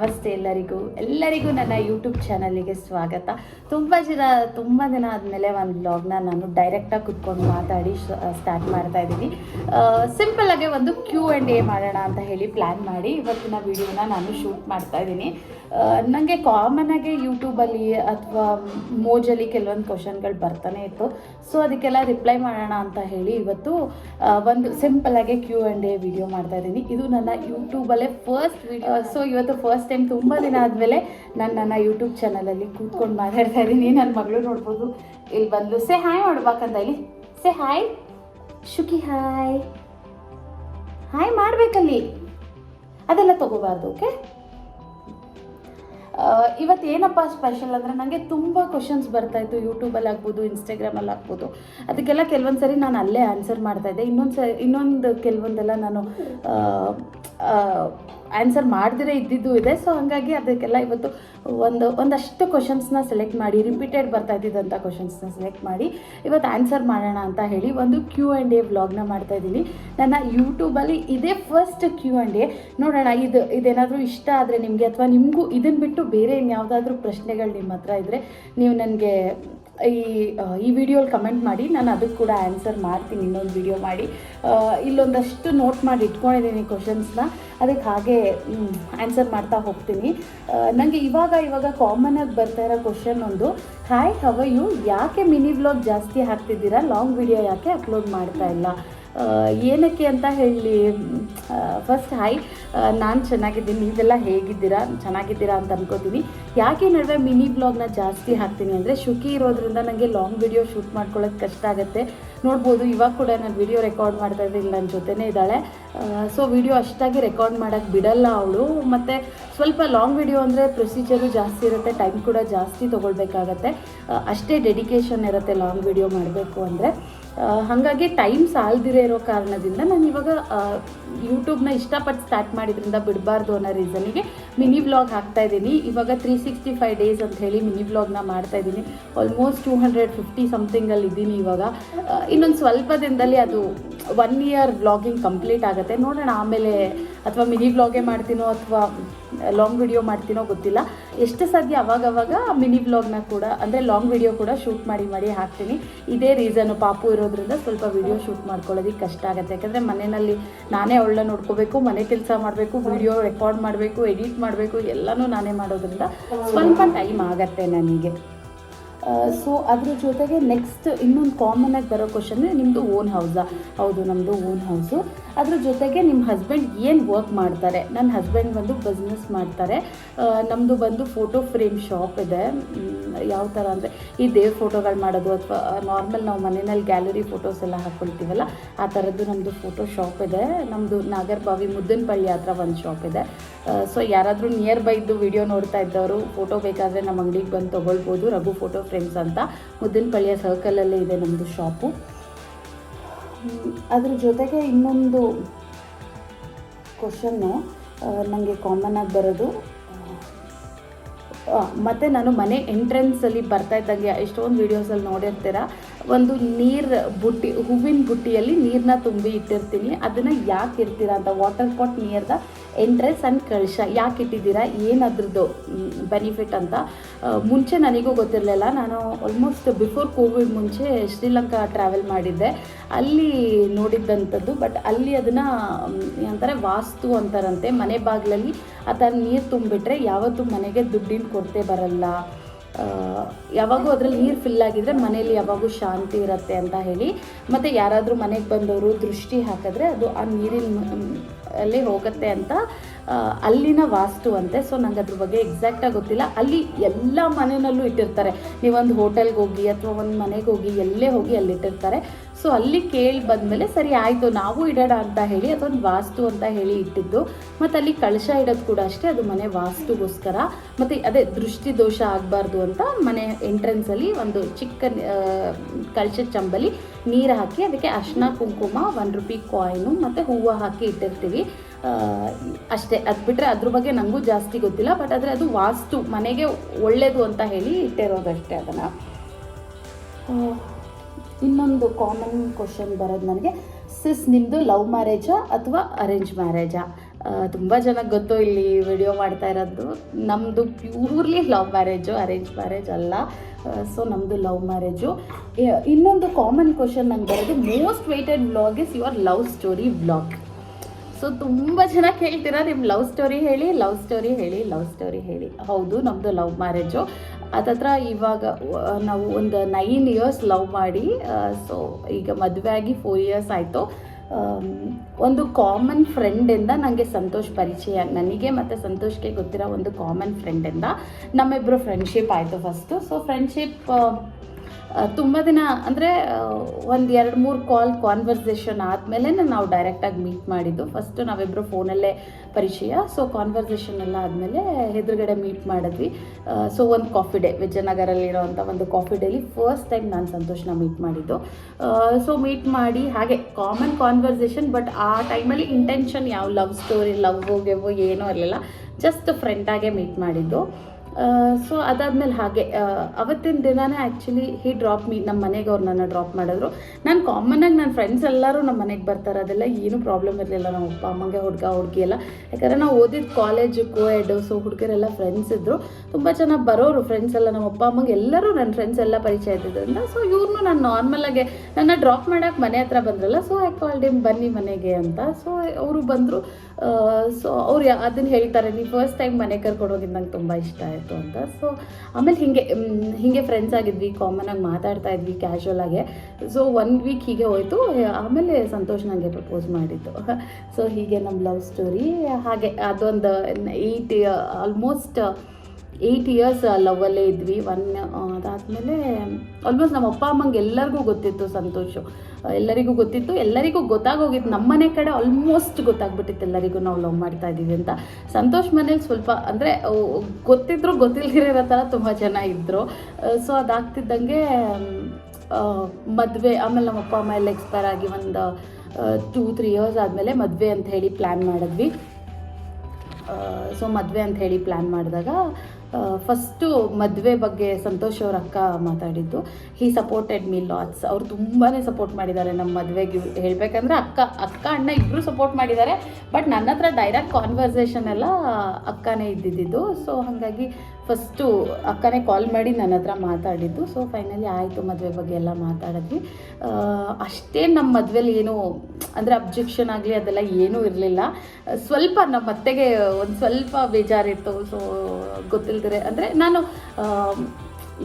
ನಮಸ್ತೆ ಎಲ್ಲರಿಗೂ. ಎಲ್ಲರಿಗೂ ನನ್ನ ಯೂಟ್ಯೂಬ್ ಚಾನಲಿಗೆ ಸ್ವಾಗತ. ತುಂಬ ಜನ ತುಂಬ ದಿನ ಆದಮೇಲೆ ಒಂದು ಬ್ಲಾಗ್ನ ನಾನು ಡೈರೆಕ್ಟಾಗಿ ಕುತ್ಕೊಂಡು ಮಾತಾಡಿ ಸ್ಟಾರ್ಟ್ ಮಾಡ್ತಾ ಇದ್ದೀನಿ. ಆಗಿ ಒಂದು ಕ್ಯೂ ಆ್ಯಂಡ್ ಎ ಮಾಡೋಣ ಅಂತ ಹೇಳಿ ಪ್ಲ್ಯಾನ್ ಮಾಡಿ ಇವತ್ತಿನ ವಿಡಿಯೋನ ನಾನು ಶೂಟ್ ಮಾಡ್ತಾ ಇದ್ದೀನಿ. ನನಗೆ ಕಾಮನಾಗಿ ಯೂಟ್ಯೂಬಲ್ಲಿ ಅಥವಾ ಮೋಜಲ್ಲಿ ಕೆಲವೊಂದು ಕ್ವಶನ್ಗಳು ಬರ್ತಾನೆ ಇತ್ತು. ಸೊ ಅದಕ್ಕೆಲ್ಲ ರಿಪ್ಲೈ ಮಾಡೋಣ ಅಂತ ಹೇಳಿ ಇವತ್ತು ಒಂದು ಸಿಂಪಲಾಗಿ ಕ್ಯೂ ಆ್ಯಂಡ್ ಎ ವಿಡಿಯೋ ಮಾಡ್ತಾ ಇದ್ದೀನಿ. ಇದು ನನ್ನ ಯೂಟ್ಯೂಬಲ್ಲೇ ಫಸ್ಟ್ ವಿಡಿಯೋ ಸೊ ಇವತ್ತು ಫಸ್ಟ್ ಟೈಮ್ ತುಂಬ ದಿನ ಆದಮೇಲೆ ನಾನು ನನ್ನ ಯೂಟ್ಯೂಬ್ ಚಾನಲಲ್ಲಿ ಕೂತ್ಕೊಂಡು ಮಾತಾಡ್ತಾ ಇದ್ದೀನಿ. ನನ್ನ ಮಗಳು ನೋಡ್ಬೋದು. ಇಲ್ಲಿ ಬಂದು ಸೆ ಹಾಯ್ ಮಾಡ್ಬೇಕಂತ ಇಲ್ಲಿ ಸೆ ಹಾಯ್ ಶುಕಿ ಹಾಯ್ ಹಾಯ್ ಮಾಡ್ಬೇಕಲ್ಲಿ. ಅದೆಲ್ಲ ತಗೋಬಾರ್ದು ಓಕೆ ಇವತ್ತು ಏನಪ್ಪ ಸ್ಪೆಷಲ್ ಅಂದರೆ ನನಗೆ ತುಂಬ ಕ್ವಶನ್ಸ್ ಬರ್ತಾಯಿತ್ತು ಯೂಟ್ಯೂಬಲ್ಲಿ ಆಗ್ಬೋದು ಇನ್ಸ್ಟಾಗ್ರಾಮಲ್ಲಿ ಆಗ್ಬೋದು. ಅದಕ್ಕೆಲ್ಲ ಕೆಲವೊಂದು ಸರಿ ನಾನು ಅಲ್ಲೇ ಆನ್ಸರ್ ಮಾಡ್ತಾಯಿದ್ದೆ ಇನ್ನೊಂದು ಸ ಇನ್ನೊಂದು ಕೆಲವೊಂದೆಲ್ಲ ನಾನು ಆನ್ಸರ್ ಮಾಡದಿರೇ ಇದ್ದಿದ್ದು ಇದೆ. ಸೊ ಹಾಗಾಗಿ ಅದಕ್ಕೆಲ್ಲ ಇವತ್ತು ಒಂದು, ಒಂದಷ್ಟು ಕ್ವಶನ್ಸ್ನ ಸೆಲೆಕ್ಟ್ ಮಾಡಿ ರಿಪೀಟೆಡ್ ಬರ್ತಾ ಇದ್ದಿದ್ದಂಥ ಕ್ವಶನ್ಸ್ನ ಸೆಲೆಕ್ಟ್ ಮಾಡಿ ಇವತ್ತು ಆನ್ಸರ್ ಮಾಡೋಣ ಅಂತ ಹೇಳಿ ಒಂದು ಕ್ಯೂ ಆ್ಯಂಡ್ ಎ ವ್ಲಾಗ್ನ ಮಾಡ್ತಾ ಇದ್ದೀನಿ. ನನ್ನ ಯೂಟ್ಯೂಬಲ್ಲಿ ಇದೇ ಫಸ್ಟ್ ಕ್ಯೂ ಆ್ಯಂಡ್ ಎ ನೋಡೋಣ, ಇದು, ಇದೇನಾದರೂ ಇಷ್ಟ ಆದರೆ ನಿಮಗೆ, ಅಥವಾ ನಿಮಗೂ ಇದನ್ನು ಬಿಟ್ಟು ಬೇರೆ ಇನ್ಯಾವುದಾದ್ರೂ ಪ್ರಶ್ನೆಗಳು ನಿಮ್ಮ ಹತ್ರ ಇದ್ದರೆ ನೀವು ನನಗೆ ಈ ಈ ವಿಡಿಯೋಲಿ ಕಮೆಂಟ್ ಮಾಡಿ, ನಾನು ಅದಕ್ಕೆ ಕೂಡ ಆನ್ಸರ್ ಮಾಡ್ತೀನಿ, ಇನ್ನೊಂದು ವಿಡಿಯೋ ಮಾಡಿ. ಇಲ್ಲೊಂದಷ್ಟು ನೋಟ್ ಮಾಡಿ ಇಟ್ಕೊಂಡಿದ್ದೀನಿ ಕ್ವಶನ್ಸ್ನ ಅದಕ್ಕೆ ಹಾಗೆ ಆನ್ಸರ್ ಮಾಡ್ತಾ ಹೋಗ್ತೀನಿ. ನನಗೆ ಇವಾಗ ಇವಾಗ ಕಾಮನಾಗಿ ಬರ್ತಾ ಇರೋ ಕ್ವಶನ್ ಒಂದು ಹಾಯ್ ಹವ ಯು ಯಾಕೆ ಮಿನಿ ವ್ಲಾಗ್ ಜಾಸ್ತಿ ಹಾಕ್ತಿದ್ದೀರಾ? ಲಾಂಗ್ ವಿಡಿಯೋ ಯಾಕೆ ಅಪ್ಲೋಡ್ ಮಾಡ್ತಾ ಇಲ್ಲ? ಏನಕ್ಕೆ ಅಂತ ಹೇಳಿ ಫಸ್ಟ್ ಹಾಯ್ ನಾನು ಚೆನ್ನಾಗಿದ್ದೀನಿ, ನೀವೆಲ್ಲ ಹೇಗಿದ್ದೀರಾ? ಚೆನ್ನಾಗಿದ್ದೀರಾ ಅಂತ ಅನ್ಕೋತೀನಿ. ಯಾಕೆ ನಡುವೆ ಮಿನಿ ಬ್ಲಾಗ್ನ ಜಾಸ್ತಿ ಹಾಕ್ತೀನಿ ಅಂದರೆ, ಶುಕಿ ಇರೋದ್ರಿಂದ ನನಗೆ ಲಾಂಗ್ ವಿಡಿಯೋ ಶೂಟ್ ಮಾಡ್ಕೊಳ್ಳೋದು ಕಷ್ಟ ಆಗುತ್ತೆ. ನೋಡ್ಬೋದು, ಇವಾಗ ಕೂಡ ನಾನು ವಿಡಿಯೋ ರೆಕಾರ್ಡ್ ಮಾಡ್ತಾ ಇದ್ದೀನಿ ನನ್ನ ಜೊತೆನೇ ಇದ್ದಾಳೆ. ಸೊ ವಿಡಿಯೋ ಅಷ್ಟಾಗಿ ರೆಕಾರ್ಡ್ ಮಾಡೋಕ್ಕೆ ಬಿಡಲ್ಲ ಅವಳು. ಮತ್ತು ಸ್ವಲ್ಪ ಲಾಂಗ್ ವಿಡಿಯೋ ಅಂದರೆ ಪ್ರೊಸೀಜರು ಜಾಸ್ತಿ ಇರುತ್ತೆ ಟೈಮ್ ಕೂಡ ಜಾಸ್ತಿ ತೊಗೊಳ್ಬೇಕಾಗತ್ತೆ. ಅಷ್ಟೇ ಡೆಡಿಕೇಶನ್ ಇರುತ್ತೆ ಲಾಂಗ್ ವಿಡಿಯೋ ಮಾಡಬೇಕು ಅಂದರೆ. ಹಾಗಾಗಿ ಟೈಮ್ ಸಾಲ್ದಿರೇ ಇರೋ ಕಾರಣದಿಂದ ನಾನು ಇವಾಗ ಯೂಟ್ಯೂಬ್ನ ಇಷ್ಟಪಟ್ಟು ಸ್ಟಾರ್ಟ್ ಮಾಡಿದ್ರಿಂದ ಬಿಡಬಾರ್ದು ಅನ್ನೋ ರೀಸನಿಗೆ ಮಿನಿ ವ್ಲಾಗ್ ಹಾಕ್ತಾ ಇದ್ದೀನಿ. ಇವಾಗ ತ್ರೀ ಸಿಕ್ಸ್ಟಿ ಫೈವ್ ಡೇಸ್ ಅಂತ ಹೇಳಿ ಮಿನಿ ವ್ಲಾಗ್ನ ಮಾಡ್ತಾ ಇದ್ದೀನಿ. ಆಲ್ಮೋಸ್ಟ್ ಟೂ ಹಂಡ್ರೆಡ್ ಫಿಫ್ಟಿ ಸಮಥಿಂಗಲ್ಲಿ ಇದ್ದೀನಿ ಇವಾಗ. ಇನ್ನೊಂದು ಸ್ವಲ್ಪ ದಿನದಲ್ಲಿ ಅದು ಒನ್ ಇಯರ್ ವ್ಲಾಗಿಂಗ್ ಕಂಪ್ಲೀಟ್ ಆಗುತ್ತೆ. ನೋಡೋಣ ಆಮೇಲೆ ಅಥವಾ ಮಿನಿ ವ್ಲಾಗೇ ಮಾಡ್ತೀನೋ ಅಥವಾ ಲಾಂಗ್ ವಿಡಿಯೋ ಮಾಡ್ತೀನೋ ಗೊತ್ತಿಲ್ಲ. ಎಷ್ಟು ಸಾಧ್ಯ ಅವಾಗವಾಗ ಮಿನಿ ವ್ಲಾಗ್ನ ಕೂಡ, ಅಂದರೆ ಲಾಂಗ್ ವಿಡಿಯೋ ಕೂಡ ಶೂಟ್ ಮಾಡಿ ಮಾಡಿ ಹಾಕ್ತೀನಿ. ಇದೇ ರೀಸನು ಪಾಪು ಇರೋದ್ರಿಂದ ಸ್ವಲ್ಪ ವಿಡಿಯೋ ಶೂಟ್ ಮಾಡ್ಕೊಳ್ಳೋದಕ್ಕೆ ಕಷ್ಟ ಆಗುತ್ತೆ. ಯಾಕಂದರೆ ಮನೆಯಲ್ಲಿ ನಾನೇ ಅವಳನ್ನ ನೋಡ್ಕೋಬೇಕು, ಮನೆ ಕೆಲಸ ಮಾಡಬೇಕು ವಿಡಿಯೋ ರೆಕಾರ್ಡ್ ಮಾಡಬೇಕು ಎಡಿಟ್ ಮಾಡಬೇಕು, ಎಲ್ಲನೂ ನಾನೇ ಮಾಡೋದ್ರಿಂದ ಸ್ವಲ್ಪ ಟೈಮ್ ಆಗತ್ತೆ ನನಗೆ. ಸೊ ಅದ್ರ ಜೊತೆಗೆ ನೆಕ್ಸ್ಟ್ ಇನ್ನೊಂದು ಕಾಮನ್ ಆಗಿ ಬರೋ ಕ್ವಶನ್ ನಿಮ್ಮದು ಓನ್ ಹೌಸಾ ಹೌದು ನಮ್ಮದು ಓನ್ ಹೌಸು ಅದ್ರ ಜೊತೆಗೆ ನಿಮ್ಮ ಹಸ್ಬೆಂಡ್ ಏನು ವರ್ಕ್ ಮಾಡ್ತಾರೆ? ನನ್ನ ಹಸ್ಬೆಂಡ್ ಬಂದು ಬಿಸ್ನೆಸ್ ಮಾಡ್ತಾರೆ. ನಮ್ಮದು ಬಂದು ಫೋಟೋ ಫ್ರೇಮ್ ಶಾಪ್ ಇದೆ. ಯಾವ ಥರ ಅಂದರೆ ಈ ದೇವ್ರ ಫೋಟೋಗಳು ಮಾಡೋದು ಅಥವಾ ನಾರ್ಮಲ್ ನಾವು ಮನೆಯಲ್ಲಿ ಗ್ಯಾಲರಿ ಫೋಟೋಸ್ ಎಲ್ಲ ಹಾಕ್ಕೊಳ್ತೀವಲ್ಲ ಆ ಥರದ್ದು ನಮ್ಮದು ಫೋಟೋ ಶಾಪ್ ಇದೆ. ನಮ್ಮದು ನಾಗರ್ಬಾವಿ ಮುದ್ದನಪಳ್ಳಿ ಹತ್ರ ಒಂದು ಶಾಪ್ ಇದೆ. ಸೊ ಯಾರಾದರೂ ನಿಯರ್ ಬೈ ವಿಡಿಯೋ ನೋಡ್ತಾ ಇದ್ದವರು ಫೋಟೋ ಬೇಕಾದರೆ ನಮ್ಮ ಅಂಗಡಿಗೆ ಬಂದು ತೊಗೊಳ್ಬೋದು. ರಘು ಫೋಟೋ ಫ್ರೇಮ್ಸ್ ಅಂತ ಮುದ್ದನಪಳ್ಳಿಯ ಸರ್ಕಲಲ್ಲೇ ಇದೆ ನಮ್ಮದು ಶಾಪು ಅದ್ರ ಜೊತೆಗೆ ಇನ್ನೊಂದು ಕ್ವಶನ್ನು ನನಗೆ ಕಾಮನ್ ಆಗಿ ಬರೋದು. ಮತ್ತು ನಾನು ಮನೆ ಎಂಟ್ರೆನ್ಸಲ್ಲಿ ಬರ್ತಾ ಇದ್ದಂಗೆ ಎಷ್ಟೊಂದು ವೀಡಿಯೋಸಲ್ಲಿ ನೋಡಿರ್ತೀರ? ಒಂದು ನೀರು ಬುಟ್ಟಿ, ಹೂವಿನ ಬುಟ್ಟಿಯಲ್ಲಿ ನೀರನ್ನ ತುಂಬಿ ಇಟ್ಟಿರ್ತೀನಿ. ಅದನ್ನು ಯಾಕೆ ಇರ್ತೀರ ಅಂತ water pot near the entrance and ಕಳಶ ಯಾಕೆ ಇಟ್ಟಿದ್ದೀರಾ, ಏನದ್ರದ್ದು ಬೆನಿಫಿಟ್ ಅಂತ ಮುಂಚೆ ನನಗೂ ಗೊತ್ತಿರಲಿಲ್ಲ. ನಾನು ಆಲ್ಮೋಸ್ಟ್ ಬಿಫೋರ್ ಕೋವಿಡ್ ಮುಂಚೆ ಶ್ರೀಲಂಕಾ ಟ್ರಾವೆಲ್ ಮಾಡಿದ್ದೆ. ಅಲ್ಲಿ ನೋಡಿದ್ದಂಥದ್ದು ಬಟ್ ಅಲ್ಲಿ ಅದನ್ನು ಅಂತಾರೆ ವಾಸ್ತು ಅಂತಾರಂತೆ. ಮನೆ ಬಾಗಿಲಲ್ಲಿ ಆ ಥರ ನೀರು ತುಂಬಿಟ್ರೆ ಯಾವತ್ತೂ ಮನೆಗೆ ದುಡ್ಡಿನ ಕೊರತೆ ಬರಲ್ಲ. ಯಾವಾಗೂ ಅದರಲ್ಲಿ ನೀರು ಫಿಲ್ ಆಗಿದ್ರೆ ಮನೇಲಿ ಯಾವಾಗೂ ಶಾಂತಿ ಇರುತ್ತೆ ಅಂತ ಹೇಳಿ. ಮತ್ತು ಯಾರಾದರೂ ಮನೆಗೆ ಬಂದವರು ದೃಷ್ಟಿ ಹಾಕಿದ್ರೆ ಅದು ಆ ನೀರಿನ ಅಲ್ಲಿ ಹೋಗುತ್ತೆ ಅಂತ ಅಲ್ಲಿನ ವಾಸ್ತು ಅಂತೆ. ಸೊ ನಂಗೆ ಅದ್ರ ಬಗ್ಗೆ ಎಕ್ಸಾಕ್ಟಾಗಿ ಗೊತ್ತಿಲ್ಲ. ಅಲ್ಲಿ ಎಲ್ಲ ಮನೆಯಲ್ಲೂ ಇಟ್ಟಿರ್ತಾರೆ. ನೀವೊಂದು ಹೋಟೆಲ್ಗೆ ಹೋಗಿ ಅಥವಾ ಒಂದು ಮನೆಗೆ ಹೋಗಿ ಎಲ್ಲೇ ಹೋಗಿ ಅಲ್ಲಿ ಇಟ್ಟಿರ್ತಾರೆ. ಸೊ ಅಲ್ಲಿ ಕೇಳಿ ಬಂದಮೇಲೆ ಸರಿ, ಆಯಿತು, ನಾವು ಇಡೋಣ ಅಂತ ಹೇಳಿ ಅದೊಂದು ವಾಸ್ತು ಅಂತ ಹೇಳಿ ಇಟ್ಟಿದ್ದು. ಮತ್ತು ಅಲ್ಲಿ ಕಳಶ ಇಡೋದು ಕೂಡ ಅಷ್ಟೇ, ಅದು ಮನೆ ವಾಸ್ತುಗೋಸ್ಕರ. ಮತ್ತು ಅದೇ ದೃಷ್ಟಿ ದೋಷ ಆಗಬಾರ್ದು ಅಂತ ಮನೆ ಎಂಟ್ರೆನ್ಸಲ್ಲಿ ಒಂದು ಚಿಕ್ಕ ಕಳಶ ಚಂಬಲಿ ನೀರು ಹಾಕಿ, ಅದಕ್ಕೆ ಅರ್ಶಿನ, ಕುಂಕುಮ ಒನ್ ರುಪಿ ಕಾಯಿನು ಮತ್ತು ಹೂವು ಹಾಕಿ ಇಟ್ಟಿರ್ತೀವಿ. ಅಷ್ಟೇ, ಅದು ಬಿಟ್ಟರೆ ಅದ್ರ ಬಗ್ಗೆ ನನಗೂ ಜಾಸ್ತಿ ಗೊತ್ತಿಲ್ಲ ಬಟ್ ಆದರೆ ಅದು ವಾಸ್ತು, ಮನೆಗೆ ಒಳ್ಳೆಯದು ಅಂತ ಹೇಳಿ ಇಟ್ಟಿರೋದಷ್ಟೇ ಅದನ್ನು. ಇನ್ನೊಂದು ಕಾಮನ್ ಕ್ವಶನ್ ಬರೋದು ನನಗೆ ಸಿಸ್ ನಿಮ್ಮದು ಲವ್ ಮ್ಯಾರೇಜಾ ಅಥವಾ ಅರೇಂಜ್ ಮ್ಯಾರೇಜಾ ತುಂಬ ಜನಕ್ಕೆ ಗೊತ್ತು ಇಲ್ಲಿ ವಿಡಿಯೋ ಮಾಡ್ತಾ ಇರೋದು. ನಮ್ಮದು purely love marriage arrange marriage ಅಲ್ಲ. ಸೊ ನಮ್ಮದು ಲವ್ ಮ್ಯಾರೇಜು ಇನ್ನೊಂದು ಕಾಮನ್ ಕ್ವಶನ್ ನಂಗೆ ಬರೋದು most waited blog is your love story vlog so ತುಂಬ ಜನ ಕೇಳ್ತೀರಾ? ನಿಮ್ಮ ಲವ್ ಸ್ಟೋರಿ ಹೇಳಿ ಲವ್ ಸ್ಟೋರಿ ಹೇಳಿ ಲವ್ ಸ್ಟೋರಿ ಹೇಳಿ. ಹೌದು ನಮ್ಮದು ಲವ್ ಮ್ಯಾರೇಜು ಅದತ್ರ ಇವಾಗ ನಾವು ಒಂದು ನೈನ್ ಇಯರ್ಸ್ ಲವ್ ಮಾಡಿ ಸೊ ಈಗ ಮದುವೆ ಆಗಿ ಫೋರ್ ಇಯರ್ಸ್ ಆಯಿತು. ಒಂದು ಕಾಮನ್ ಫ್ರೆಂಡಿಂದ ನನಗೆ ಸಂತೋಷ್ ಪರಿಚಯ, ನನಗೆ ಮತ್ತು ಸಂತೋಷ್ಗೆ ಗೊತ್ತಿರೋ ಒಂದು ಕಾಮನ್ ಫ್ರೆಂಡಿಂದ ನಮ್ಮಿಬ್ಬರು ಫ್ರೆಂಡ್ಶಿಪ್ ಆಯಿತು ಫಸ್ಟು ಸೊ ಫ್ರೆಂಡ್ಶಿಪ್ ತುಂಬ ದಿನ ಅಂದರೆ ಒಂದು ಎರಡು ಮೂರು ಕಾಲ್ ಕಾನ್ವರ್ಸೇಷನ್ ಆದಮೇಲೆ ನಾವು ಡೈರೆಕ್ಟಾಗಿ ಮೀಟ್ ಮಾಡಿದ್ದು. ಫಸ್ಟು ನಾವಿಬ್ಬರು ಫೋನಲ್ಲೇ ಪರಿಚಯ. ಸೊ ಕಾನ್ವರ್ಸೇಷನ್ ಎಲ್ಲ ಆದಮೇಲೆ ಎದುರುಗಡೆ ಮೀಟ್ ಮಾಡಿದ್ವಿ. ಸೊ ಒಂದು ಕಾಫಿ ಡೇ ವಿಜಯನಗರಲ್ಲಿರೋವಂಥ ಒಂದು ಕಾಫಿ ಡೇಲಿ ಫಸ್ಟ್ ಟೈಮ್ ನಾನು ಸಂತೋಷನ ಮೀಟ್ ಮಾಡಿದ್ದು. ಸೊ ಮೀಟ್ ಮಾಡಿ, ಹಾಗೆ ಕಾಮನ್ ಕಾನ್ವರ್ಸೇಷನ್ ಬಟ್ ಆ ಟೈಮಲ್ಲಿ ಇಂಟೆನ್ಷನ್ ಯಾವ ಲವ್ ಸ್ಟೋರಿ ಲವ್ ಗೆವು ಏನೂ ಇರಲಿಲ್ಲ. ಜಸ್ಟ್ ಫ್ರೆಂಡಾಗೆ ಮೀಟ್ ಮಾಡಿದ್ದು. ಸೊ ಅದಾದಮೇಲೆ ಹಾಗೆ ಅವತ್ತಿನ ದಿನನೇ ಆ್ಯಕ್ಚುಲಿ ಹಿ ಡ್ರಾಪ್ ಮೀ ನಮ್ಮ ಮನೆಗೆ ಅವ್ರು ನನ್ನ ಡ್ರಾಪ್ ಮಾಡಿದ್ರು. ನಾನು ಕಾಮನಾಗಿ ನನ್ನ ಫ್ರೆಂಡ್ಸ್ ಎಲ್ಲರೂ ನಮ್ಮ ಮನೆಗೆ ಬರ್ತಾರೆ, ಅದೆಲ್ಲ ಏನೂ ಪ್ರಾಬ್ಲಮ್ ಇರಲಿಲ್ಲ. ನಮ್ಮ ಅಪ್ಪ, ಅಮ್ಮಂಗೆ, ಹುಡುಗ, ಹುಡುಗಿ ಎಲ್ಲ. ಯಾಕಂದರೆ ನಾವು ಓದಿದ ಕಾಲೇಜು ಕೋಎಡು ಸೊ ಹುಡುಗರೆಲ್ಲ ಫ್ರೆಂಡ್ಸ್ ಇದ್ದರು ತುಂಬ ಚೆನ್ನಾಗಿ ಬರೋರು ಫ್ರೆಂಡ್ಸ್ ಎಲ್ಲ ನಮ್ಮ ಅಪ್ಪ, ಅಮ್ಮಂಗೆ ಎಲ್ಲರೂ ನನ್ನ ಫ್ರೆಂಡ್ಸ್ ಎಲ್ಲ ಪರಿಚಯ ಇದ್ದಿದ್ದರಿಂದ ಸೊ ಇವ್ರನ್ನೂ ನಾನು ನಾರ್ಮಲಾಗೆ ನನ್ನ ಡ್ರಾಪ್ ಮಾಡೋಕ್ಕೆ ಮನೆ ಹತ್ರ ಬಂದ್ರಲ್ಲ ಸೊ ಐ ಕಾಲ್ಡ್ ಹಿಮ್ ಬನ್ನಿ ಮನೆಗೆ ಅಂತ. ಸೊ ಅವರು ಬಂದರು ಸೊ ಅವ್ರು ಅದನ್ನು ಹೇಳ್ತಾರೆ ನೀವು ಫಸ್ಟ್ ಟೈಮ್ ಮನೆ ಕರ್ಕೊಂಡು ಹೋಗಿದ್ದು ನಂಗೆ ತುಂಬ ಇಷ್ಟ ಆಯಿತು. ಅಂತ. ಸೊ ಆಮೇಲೆ ಹೀಗೆ ಹೀಗೆ ಫ್ರೆಂಡ್ಸ್ ಆಗಿದ್ವಿ ಆಗಿ ಮಾತಾಡ್ತಾ ಇದ್ವಿ ಕ್ಯಾಶುವಲ್ ಆಗಿ. ಸೊ ಒನ್ ವೀಕ್ ಹೀಗೆ ಹೋಯಿತು. ಆಮೇಲೆ ಸಂತೋಷ್ ನನಗೆ ಪ್ರಪೋಸ್ ಮಾಡಿದ್ದು. ಸೊ ಹೀಗೆ ನಮ್ಮ ಲವ್ ಸ್ಟೋರಿ ಹಾಗೆ ಅದೊಂದು ಏಯ್ಟ್ ಆಲ್ಮೋಸ್ಟ್ ಏಯ್ಟ್ ಇಯರ್ಸ್ ಲವಲ್ಲೇ ಇದ್ವಿ. ಒನ್ ಅದಾದಮೇಲೆ ಆಲ್ಮೋಸ್ಟ್ ನಮ್ಮ ಅಪ್ಪ, ಅಮ್ಮಂಗೆ ಎಲ್ಲರಿಗೂ ಗೊತ್ತಿತ್ತು ಸಂತೋಷು. ಎಲ್ಲರಿಗೂ ಗೊತ್ತಿತ್ತು. ಎಲ್ಲರಿಗೂ ಗೊತ್ತಾಗೋಗಿತ್ತು. ನಮ್ಮ ಮನೆ ಕಡೆ ಆಲ್ಮೋಸ್ಟ್ ಗೊತ್ತಾಗ್ಬಿಟ್ಟಿತ್ತು ಎಲ್ಲರಿಗೂ ನಾವು ಲವ್ ಮಾಡ್ತಾ ಇದ್ದೀವಿ ಅಂತ. ಸಂತೋಷ್ ಮನೇಲಿ ಸ್ವಲ್ಪ, ಅಂದರೆ ಗೊತ್ತಿದ್ರು ಗೊತ್ತಿಲ್ಲದಿರೋ ಥರ ತುಂಬ ಜನ ಇದ್ದರು ಸೊ ಅದಾಗ್ತಿದ್ದಂಗೆ ಮದುವೆ, ಆಮೇಲೆ ನಮ್ಮ ಅಪ್ಪ, ಅಮ್ಮ ಎಲ್ಲ ಎಕ್ಸ್ಪೈರ್ ಆಗಿ ಒಂದು ಟೂ ತ್ರೀ ಇಯರ್ಸ್ ಆದಮೇಲೆ ಮದುವೆ ಅಂತ ಹೇಳಿ ಪ್ಲ್ಯಾನ್ ಮಾಡಿದ್ವಿ. ಸೊ ಮದುವೆ ಅಂತ ಹೇಳಿ ಪ್ಲ್ಯಾನ್ ಮಾಡಿದಾಗ ಫಸ್ಟು ಮದುವೆ ಬಗ್ಗೆ ಸಂತೋಷ್ ಅವ್ರ ಅಕ್ಕ ಮಾತಾಡಿದ್ದು. ಹಿ ಸಪೋರ್ಟೆಡ್ ಮೀ ಲಾಟ್ಸ್ ಅವ್ರು ತುಂಬಾ ಸಪೋರ್ಟ್ ಮಾಡಿದ್ದಾರೆ ನಮ್ಮ ಮದುವೆಗೆ. ಹೇಳಬೇಕಂದ್ರೆ ಅಕ್ಕ ಅಕ್ಕ, ಅಣ್ಣ ಇಬ್ಬರು ಸಪೋರ್ಟ್ ಮಾಡಿದ್ದಾರೆ. ಬಟ್ ನನ್ನ ಹತ್ರ ಡೈರೆಕ್ಟ್ ಕಾನ್ವರ್ಸೇಷನ್ ಎಲ್ಲ ಅಕ್ಕನೇ ಇದ್ದಿದ್ದು. ಸೊ ಹಾಗಾಗಿ ಫಸ್ಟು ಅಕ್ಕನೇ ಕಾಲ್ ಮಾಡಿ ನನ್ನ ಹತ್ರ ಮಾತಾಡಿದ್ದು. ಸೊ ಫೈನಲಿ ಆಯಿತು ಮದುವೆ ಬಗ್ಗೆ ಎಲ್ಲ ಮಾತಾಡಿದ್ವಿ. ಅಷ್ಟೇ ನಮ್ಮ ಮದುವೆಲಿ ಏನು, ಅಂದರೆ ಅಬ್ಜೆಕ್ಷನ್ ಆಗಲಿ ಅದೆಲ್ಲ ಏನೂ ಇರಲಿಲ್ಲ. ಸ್ವಲ್ಪ ನಮ್ಮ ಅತ್ತೆಗೆ ಒಂದು ಸ್ವಲ್ಪ ಬೇಜಾರಿತ್ತು. ಸೊ ಗೊತ್ತಿಲ್ದಿರೆ ಅಂದರೆ ನಾನು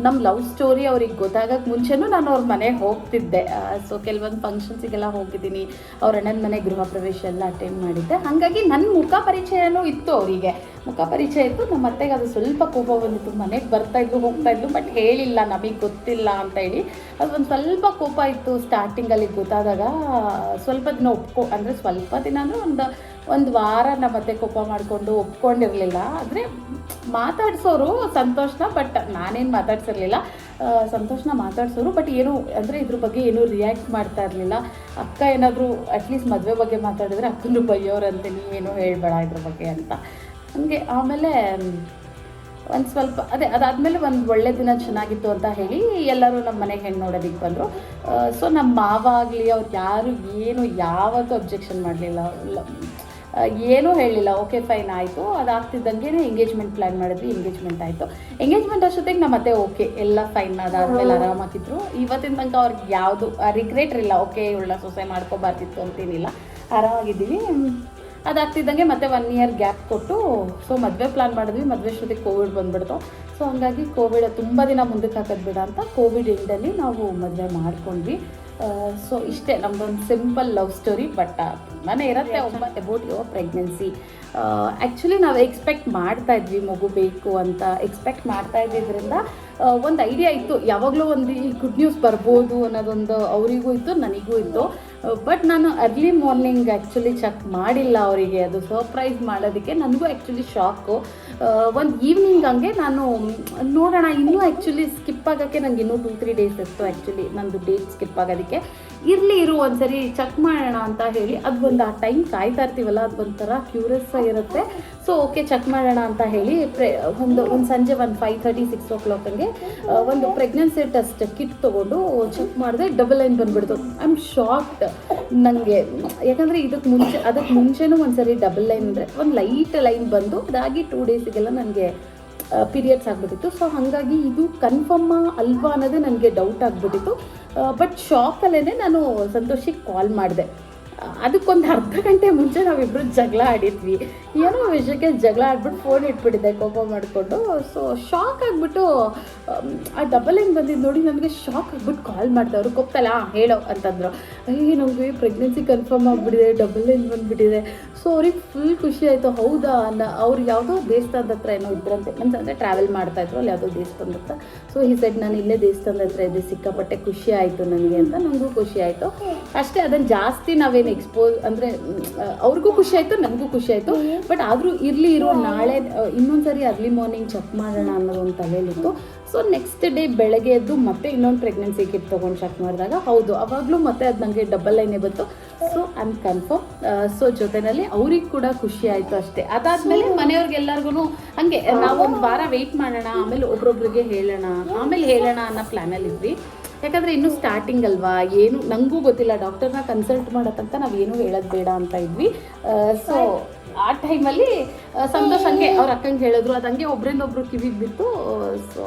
ನಮ್ಮ ಲವ್ ಸ್ಟೋರಿ ಅವ್ರಿಗೆ ಗೊತ್ತಾಗಕ್ಕೆ ಮುಂಚೆನೂ ನಾನು ಅವ್ರ ಮನೆಗೆ ಹೋಗ್ತಿದ್ದೆ. ಸೊ ಕೆಲವೊಂದು ಫಂಕ್ಷನ್ಸಿಗೆಲ್ಲ ಹೋಗಿದ್ದೀನಿ. ಅವ್ರ ಅಣ್ಣನ ಮನೆ ಗೃಹ ಪ್ರವೇಶ ಎಲ್ಲ ಅಟೆಂಡ್ ಮಾಡಿದ್ದೆ. ಹಾಗಾಗಿ ನನ್ನ ಮುಖ ಪರಿಚಯನೂ ಇತ್ತು ಅವರಿಗೆ. ಮುಖ ಪರಿಚಯ ಇತ್ತು. ನಮ್ಮ ಅತ್ತೆಗೆ ಅದು ಸ್ವಲ್ಪ ಕೋಪ ಬಂದಿತ್ತು. ಮನೆಗೆ ಬರ್ತಾ ಇದ್ರು ಹೋಗ್ತಾ ಇದ್ರು ಬಟ್ ಹೇಳಿಲ್ಲ, ನಮಗೆ ಗೊತ್ತಿಲ್ಲ ಅಂತ ಹೇಳಿ. ಅದು ಒಂದು ಸ್ವಲ್ಪ ಕೋಪ ಇತ್ತು ಸ್ಟಾರ್ಟಿಂಗಲ್ಲಿ ಗೊತ್ತಾದಾಗ ಸ್ವಲ್ಪ ದಿನ ಒಪ್ಕೊ, ಅಂದರೆ ಸ್ವಲ್ಪ ದಿನ ಒಂದು ಒಂದು ವಾರ ನಮ್ಮ ಮತ್ತೆ ಕೋಪ ಮಾಡಿಕೊಂಡು ಒಪ್ಕೊಂಡಿರಲಿಲ್ಲ. ಅಂದರೆ ಮಾತಾಡ್ಸೋರು ಸಂತೋಷನ ಬಟ್ ನಾನೇನು ಮಾತಾಡ್ಸಿರ್ಲಿಲ್ಲ. ಸಂತೋಷನ ಮಾತಾಡ್ಸೋರು ಬಟ್ ಏನು, ಅಂದರೆ ಇದ್ರ ಬಗ್ಗೆ ಏನೂ ರಿಯಾಕ್ಟ್ ಮಾಡ್ತಾ ಇರಲಿಲ್ಲ. ಅಕ್ಕ ಏನಾದರೂ ಅಟ್ಲೀಸ್ಟ್ ಮದುವೆ ಬಗ್ಗೆ ಮಾತಾಡಿದ್ರೆ ಅಕ್ಕನೂ ಬೈಯೋರಂತೆ ನೀವೇನು ಹೇಳಬೇಡ ಇದ್ರ ಬಗ್ಗೆ ಅಂತ. ಹಂಗೆ ಆಮೇಲೆ, ಒಂದು ಸ್ವಲ್ಪ, ಅದೇ ಅದಾದಮೇಲೆ ಒಂದು ಒಳ್ಳೆ ದಿನ ಚೆನ್ನಾಗಿತ್ತು ಅಂತ ಹೇಳಿ ಎಲ್ಲರೂ ನಮ್ಮ ಮನೆಗೆ ಹೆಣ್ಣು ನೋಡೋದಕ್ಕೆ ಬಂದರು. ಸೊ ನಮ್ಮ ಮಾವ ಆಗಲಿ, ಅವ್ರು ಯಾರು ಏನು ಯಾವತ್ತೂ ಅಬ್ಜೆಕ್ಷನ್ ಮಾಡಲಿಲ್ಲ. ಏನೂ ಹೇಳಿಲ್ಲ. ಓಕೆ ಫೈನ್ ಆಯಿತು. ಅದಾಗ್ತಿದ್ದಂಗೆ ಎಂಗೇಜ್ಮೆಂಟ್ ಪ್ಲ್ಯಾನ್ ಮಾಡಿದ್ವಿ ಎಂಗೇಜ್ಮೆಂಟ್ ಆಯಿತು. ಎಂಗೇಜ್ಮೆಂಟ್ ಅಷ್ಟೊತ್ತಿಗೆ ನಮ್ಮ ಮತ್ತೆ ಓಕೆ ಎಲ್ಲ ಫೈನ್ ಅದಾದಮೇಲೆ ಆರಾಮಾಗಿದ್ರು. ಇವತ್ತಿನ ತನಕ ಅವ್ರಿಗೆ ಯಾವುದು ರಿಗ್ರೆಟ್ ಇಲ್ಲ. ಓಕೆ ಇವಳ ಸೊಸೆ ಮಾಡ್ಕೋಬಾರ್ದಿತ್ತು ಅಂತೇನಿಲ್ಲ. ಆರಾಮಾಗಿದ್ದೀವಿ ಅದಾಗ್ತಿದ್ದಂಗೆ ಮತ್ತೆ ಒನ್ ಇಯರ್ ಗ್ಯಾಪ್ ಕೊಟ್ಟು ಸೊ ಮದುವೆ ಪ್ಲಾನ್ ಮಾಡಿದ್ವಿ. ಮದುವೆ ಅಷ್ಟೊತ್ತಿಗೆ ಕೋವಿಡ್ ಬಂದ್ಬಿಡ್ತು. ಸೊ ಹಂಗಾಗಿ ಕೋವಿಡ್ ತುಂಬ ದಿನ ಮುಂದಕ್ಕೆ ಹಾಕೋದು ಬೇಡ ಅಂತ ಕೋವಿಡ್ ಎಂಡಲ್ಲಿ ನಾವು ಮದುವೆ ಮಾಡ್ಕೊಂಡ್ವಿ. ಸೊ ಇಷ್ಟೇ ನಮ್ದೊಂದು ಸಿಂಪಲ್ ಲವ್ ಸ್ಟೋರಿ ಬಟ್ ತುಂಬಾ ಇರುತ್ತೆ ಒಬ್ಬ ಅಬೌಟ್ ಯುವರ್ ಪ್ರೆಗ್ನೆನ್ಸಿ ಆ್ಯಕ್ಚುಲಿ ನಾವು ಎಕ್ಸ್ಪೆಕ್ಟ್ ಮಾಡ್ತಾ ಇದ್ವಿ ಮಗು ಬೇಕು ಅಂತ. ಎಕ್ಸ್ಪೆಕ್ಟ್ ಮಾಡ್ತಾ ಇದ್ದಿದ್ದರಿಂದ ಒಂದು ಐಡಿಯಾ ಇತ್ತು. ಯಾವಾಗಲೂ ಒಂದು ಗುಡ್ ನ್ಯೂಸ್ ಬರ್ಬೋದು ಅನ್ನೋದೊಂದು ಅವರಿಗೂ ಇತ್ತು, ನನಗೂ ಇತ್ತು. ಬಟ್ ನಾನು ಅರ್ಲಿ ಮಾರ್ನಿಂಗ್ ಆ್ಯಕ್ಚುಲಿ ಚೆಕ್ ಮಾಡಿಲ್ಲ ಅವರಿಗೆ. ಅದು ಸರ್ಪ್ರೈಸ್ ಮಾಡೋದಕ್ಕೆ. ನನಗೂ ಆ್ಯಕ್ಚುಲಿ ಶಾಕು ಒಂದು ಈವ್ನಿಂಗ್ ಹಂಗೆ ನಾನು ನೋಡೋಣ, ಇನ್ನೂ ಆ್ಯಕ್ಚುಲಿ ಸ್ಕಿಪ್ ಆಗೋಕ್ಕೆ ನನಗೆ ಇನ್ನೂ ಟೂ ತ್ರೀ ಡೇಸ್ ಇತ್ತು ಆ್ಯಕ್ಚುಲಿ ನಂದು ಡೇಟ್ ಸ್ಕಿಪ್ ಆಗೋದಕ್ಕೆ. ಇರಲಿ ಇರು ಒಂದ್ಸರಿ ಚೆಕ್ ಮಾಡೋಣ ಅಂತ ಹೇಳಿ. ಅದು ಒಂದು ಆ ಟೈಮ್ ಕಾಯ್ತಾ ಇರ್ತೀವಲ್ಲ, ಅದು ಒಂಥರ ಕ್ಯೂರಿಯಸ್ ಆಗಿರುತ್ತೆ ಸೊ ಓಕೆ ಚೆಕ್ ಮಾಡೋಣ ಅಂತ ಹೇಳಿ ಪ್ರೆ ಒಂದು ಒಂದು ಸಂಜೆ ಒಂದು five thirty six o'clock ಹಂಗೆ ಒಂದು ಪ್ರೆಗ್ನೆನ್ಸಿ ಟೆಸ್ಟ್ ಕಿಟ್ ತೊಗೊಂಡು ಚೆಕ್ ಮಾಡಿದೆ ಡಬಲ್ ಲೈನ್ ಬಂದ್ಬಿಡ್ತು. ಐ ಆಮ್ ಶಾಕ್ಡ್ ನನಗೆ ಯಾಕಂದರೆ ಇದಕ್ಕೆ ಮುಂಚೆ ಅದಕ್ಕೆ ಮುಂಚೆನೂ ಒಂದ್ಸರಿ ಡಬಲ್ ಲೈನ್ ಅಂದರೆ ಒಂದು ಲೈಟ್ ಲೈನ್ ಬಂದು ಅದಾಗಿ ಟೂ ಡೇಸಿಗೆಲ್ಲ ನನಗೆ ಪೀರಿಯಡ್ಸ್ ಆಗಿಬಿಟ್ಟಿತ್ತು. ಸೊ ಹಾಗಾಗಿ ಇದು ಕನ್ಫರ್ಮ ಅಲ್ವಾ ಅನ್ನೋದೇ ನನಗೆ ಡೌಟ್ ಆಗಿಬಿಟ್ಟಿತ್ತು. ಬಟ್ ಶಾಕಲ್ಲೇ ನಾನು ಸಂತೋಷಿಗೆ ಕಾಲ್ ಮಾಡಿದೆ. ಅದಕ್ಕೊಂದು ಅರ್ಧ ಗಂಟೆ ಮುಂಚೆ ನಾವಿಬ್ಬರು ಜಗಳ ಆಡಿದ್ವಿ. ಏನೋ ವಿಷಯಕ್ಕೆ ಜಗಳ ಆಡ್ಬಿಟ್ಟು ಫೋನ್ ಇಟ್ಬಿಟ್ಟಿದ್ದೆ, ಕೋಪ ಮಾಡಿಕೊಂಡು. ಸೊ ಶಾಕ್ ಆಗಿಬಿಟ್ಟು ಆ ಡಬಲ್ ಹೆಂಗೆ ಬಂದಿದ್ದು ನೋಡಿ ನನಗೆ ಶಾಕ್ ಆಗ್ಬಿಟ್ಟು ಕಾಲ್ ಮಾಡ್ದೆ. ಅವ್ರು ಗೊತ್ತಲ್ಲ ಹೇಳೋ, ಅಂತಂದರು. ಅಯ್ಯ, ನಮಗೆ ಪ್ರೆಗ್ನೆನ್ಸಿ ಕನ್ಫರ್ಮ್ ಆಗಿಬಿಟ್ಟಿದೆ ಡಬಲ್ ಹೆಂಗೆ ಬಂದುಬಿಟ್ಟಿದೆ. ಸೊ ಅವ್ರಿಗೆ ಫುಲ್ ಖುಷಿ ಆಯಿತು ಹೌದಾ ಅನ್ನ? ಅವ್ರು ಯಾವುದೋ ದೇವಸ್ಥಾನದ ಹತ್ರ ಏನೋ ಇದ್ರಂತೆ. ಮೀನ್ಸ್ ಅಂದರೆ ಟ್ರಾವೆಲ್ ಮಾಡ್ತಾಯಿದ್ರು ಅಲ್ಲಿ ಯಾವುದೋ ದೇವಸ್ಥಾನದ ಹತ್ರ. ಸೊ ಈ ಸೈಡ್ ನಾನು ಇಲ್ಲೇ ದೇವಸ್ಥಾನದ ಹತ್ರ ಇದ್ದೆ ಸಿಕ್ಕಾಪಟ್ಟೆ ಖುಷಿ ಆಯಿತು ನನಗೆ ಅಂತ ನನಗೂ ಖುಷಿ ಆಯಿತು. ಅಷ್ಟೇ ಅದನ್ನು ಜಾಸ್ತಿ ನಾವೇನು ಎಕ್ಸ್ಪೋಸ್ ಅಂದರೆ ಅವ್ರಿಗೂ ಖುಷಿ ಆಯಿತು ನನಗೂ ಖುಷಿ ಆಯಿತು. ಬಟ್ ಆದರೂ ಇರಲಿ ಇರೋ ನಾಳೆ ಇನ್ನೊಂದ್ಸರಿ ಅರ್ಲಿ ಮಾರ್ನಿಂಗ್ ಚೆಕ್ ಮಾಡೋಣ ಅನ್ನೋದು ಒಂದು ತಲೆಯಲ್ಲಿತ್ತು. ಸೊ ನೆಕ್ಸ್ಟ್ ಡೇ ಬೆಳಗ್ಗೆ ಎದ್ದು ಮತ್ತೆ ಇನ್ನೊಂದು ಪ್ರೆಗ್ನೆನ್ಸಿ ಕಿಟ್ ತೊಗೊಂಡು ಚೆಕ್ ಮಾಡಿದಾಗ ಹೌದು ಅವಾಗಲೂ ಮತ್ತೆ ಅದು ನನಗೆ ಡಬಲ್ ಲೈನೇ ಬಂತು. ಸೊ ಐಮ್ ಕನ್ಫರ್ಮ್ ಸೊ ಜೊತೆನಲ್ಲಿ ಅವ್ರಿಗೆ ಕೂಡ ಖುಷಿ ಆಯಿತು ಅಷ್ಟೇ. ಅದಾದಮೇಲೆ ಮನೆಯವ್ರಿಗೆಲ್ಲರಿಗೂ ಹಂಗೆ ನಾವೊಂದು ವಾರ ವೆಯ್ಟ್ ಮಾಡೋಣ ಆಮೇಲೆ ಒಬ್ರೊಬ್ರಿಗೆ ಹೇಳೋಣ ಆಮೇಲೆ ಹೇಳೋಣ ಅನ್ನೋ ಪ್ಲ್ಯಾನಲ್ಲಿದ್ವಿ ಯಾಕಂದ್ರೆ ಇನ್ನು ಸ್ಟಾರ್ಟಿಂಗ್ ಅಲ್ವಾ? ಏನು ನಂಗೂ ಗೊತ್ತಿಲ್ಲ. ಡಾಕ್ಟರ್ನ ಕನ್ಸಲ್ಟ್ ಮಾಡೋ ತನಕ ನಾವು ಏನೂ ಹೇಳೋದು ಬೇಡ ಅಂತ ಇದ್ವಿ. ಸೊ ಆ ಟೈಮಲ್ಲಿ ಸಂತೋಷ್ ಹಂಗೆ ಅವ್ರ ಅಕ್ಕಂಗೆ ಹೇಳಿದ್ರು. ಅದು ಹಂಗೆ ಒಬ್ರಿಂದ ಒಬ್ರು ಕಿವಿಗೆ ಬಿತ್ತು. ಸೊ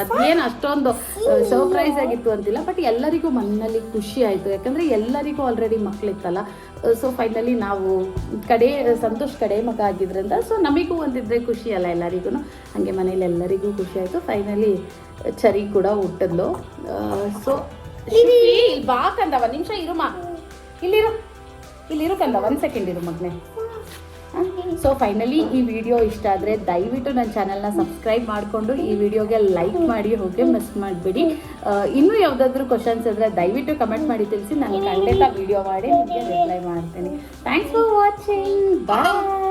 ಅದೇನು ಅಷ್ಟೊಂದು ಸರ್ಪ್ರೈಸ್ ಆಗಿತ್ತು ಅಂತಿಲ್ಲ. ಬಟ್ ಎಲ್ಲರಿಗೂ ಮನಲ್ಲಿ ಖುಷಿ ಆಯಿತು. ಯಾಕಂದರೆ ಎಲ್ಲರಿಗೂ ಆಲ್ರೆಡಿ ಮಕ್ಕಳಿತ್ತಲ್ಲ ಸೊ ಫೈನಲಿ ನಾವು ಕಡೆ ಸಂತೋಷ್ ಕಡೆ ಮಗ ಆಗಿದ್ರಿಂದ ಸೊ ನಮಗೂ ಒಂದಿದ್ರೆ ಖುಷಿ ಅಲ್ಲ ಎಲ್ಲರಿಗೂ ಹಾಗೆ ಮನೇಲಿ ಎಲ್ಲರಿಗೂ ಖುಷಿ ಆಯಿತು. ಫೈನಲಿ ಚರಿ ಕೂಡ ಹುಟ್ಟಿದ್ಲು. ಸೊ ಬಾ ಕಂದವ. ನಿಮಿಷ ನಿಮಿಷ ಇರುಮಾ ಇಲ್ಲಿರು. ಇಲ್ಲಿರು ಕಂದ ಒಂದು ಸೆಕೆಂಡ್ ಇರು ಮಗನೆ. ಸೊ ಫೈನಲಿ ಈ ವಿಡಿಯೋ ಇಷ್ಟ ಆದರೆ ದಯವಿಟ್ಟು ನನ್ನ ಚಾನಲ್ನ ಸಬ್ಸ್ಕ್ರೈಬ್ ಮಾಡಿಕೊಂಡು ಈ ವಿಡಿಯೋಗೆ ಲೈಕ್ ಮಾಡಿ, ಹೋಗಿ ಮಿಸ್ ಮಾಡಿಬಿಡಿ. ಇನ್ನೂ ಯಾವುದಾದ್ರೂ ಕ್ವಶನ್ಸ್ ಇದ್ರೆ ದಯವಿಟ್ಟು ಕಮೆಂಟ್ ಮಾಡಿ ತಿಳಿಸಿ. ನಾನು ಖಂಡಿತ ವಿಡಿಯೋ ಮಾಡಿ ನಿಮಗೆ ರಿಪ್ಲೈ ಮಾಡ್ತೀನಿ. Thanks for watching bye